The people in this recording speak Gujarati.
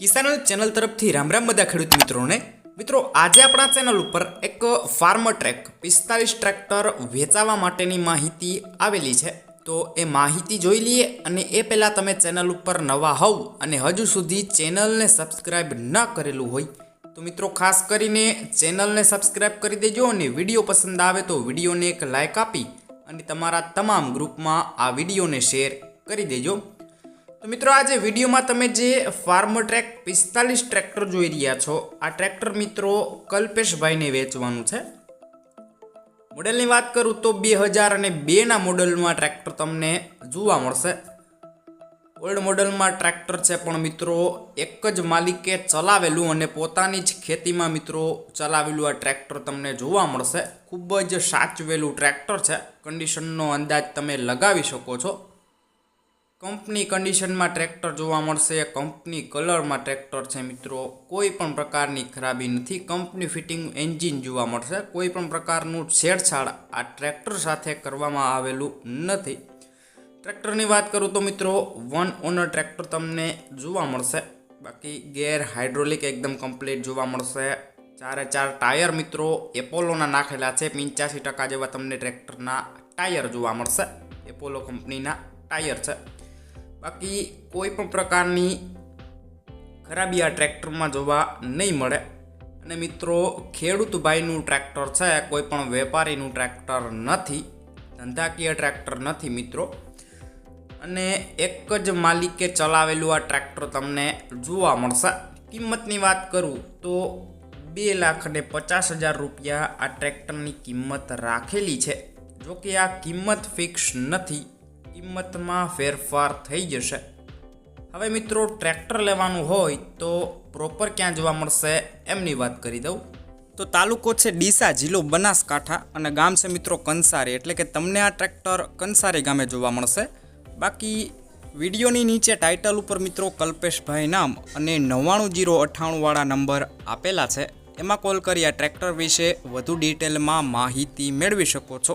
કિસાન ચેનલ તરફથી રામ રામ બધા ખેડૂત મિત્રોને. મિત્રો, આજે આપણા ચેનલ ઉપર એક ફાર્મર ટ્રેક, પિસ્તાલીસ ટ્રેક્ટર વેચાવા માટેની માહિતી આવેલી છે. તો એ માહિતી જોઈ લઈએ અને એ પહેલાં તમે ચેનલ ઉપર નવા હોવ અને હજુ સુધી ચેનલને સબસ્ક્રાઈબ ન કરેલું હોય, તો મિત્રો, ખાસ કરીને ચેનલને સબસ્ક્રાઈબ કરી દેજો અને વીડિયો પસંદ આવે તો વિડીયોને એક લાઇક આપી અને તમારા તમામ ગ્રુપમાં આ વિડીયોને શેર કરી દેજો. તો મિત્રો આજે વિડીયોમાં તમે જે ફાર્મ ટ્રેક પિસ્તાલીસ ટ્રેક્ટર જોઈ રહ્યા છો, આ ટ્રેક્ટર મિત્રો કલ્પેશભાઈને વેચવાનું છે. મોડેલની વાત કરું તો બે હજાર અને બેના મોડેલમાં ટ્રેક્ટર તમને જોવા મળશે. ઓલ્ડ મોડલમાં ટ્રેક્ટર છે પણ મિત્રો એક જ માલિકે ચલાવેલું અને પોતાની જ ખેતીમાં મિત્રો ચલાવેલું આ ટ્રેક્ટર તમને જોવા મળશે. ખૂબ જ સાચવેલું ટ્રેક્ટર છે. કન્ડિશનનો અંદાજ તમે લગાવી શકો છો. કંપની કન્ડિશનમાં ટ્રેક્ટર જોવા મળશે, કંપની કલરમાં ટ્રેક્ટર છે મિત્રો. કોઈ પણ પ્રકારની ખરાબી નથી. કંપની ફિટિંગ એન્જિન જોવા મળશે. કોઈ પણ પ્રકારનું છેડછાડ આ ટ્રેક્ટર સાથે કરવામાં આવેલું નથી. ટ્રેક્ટરની વાત કરું તો મિત્રો, વન ઓનર ટ્રેક્ટર તમને જોવા મળશે. બાકી ગેર હાઇડ્રોલિક એકદમ કમ્પ્લીટ જોવા મળશે. ચારે ચાર ટાયર મિત્રો એપોલોના નાખેલા છે. પંચ્યાસી ટકા જેવા તમને ટ્રેક્ટરના ટાયર જોવા મળશે. એપોલો કંપનીના ટાયર છે. બાકી કોઈ પણ પ્રકારની ખરાબી આ ટ્રેક્ટરમાં જોવા નહીં મળે. અને મિત્રો, ખેડૂત ભાઈનું ટ્રેક્ટર છે, કોઈ પણ વેપારીનું ટ્રેક્ટર નથી, ધંધાકીય ટ્રેક્ટર નથી મિત્રો. અને એક જ માલિકે ચલાવેલું આ ટ્રેક્ટર તમને જોવા મળશે. કિંમતની વાત કરું તો બે લાખ ને પચાસ હજાર રૂપિયા આ ટ્રેક્ટરની કિંમત રાખેલી છે. જો કે આ કિંમત ફિક્સ નથી. કિંમતમાં ફેરફાર થઈ જશે. હવે મિત્રો, ટ્રેક્ટર લેવાનું હોય તો પ્રોપર ક્યાં જોવા મળશે એમની વાત કરી દઉં. તો તાલુકો છે ડીસા, જિલ્લો બનાસકાંઠા અને ગામ છે મિત્રો કંસારી. એટલે કે તમને આ ટ્રેક્ટર કંસારી ગામે જોવા મળશે. બાકી વિડીયોની નીચે ટાઇટલ ઉપર મિત્રો કલ્પેશભાઈ નામ અને નવ્વાણું જીરો અઠ્ઠાણુંવાળા નંબર આપેલા છે. એમાં કોલ કરી આ ટ્રેક્ટર વિશે વધુ ડિટેલમાં માહિતી મેળવી શકો છો.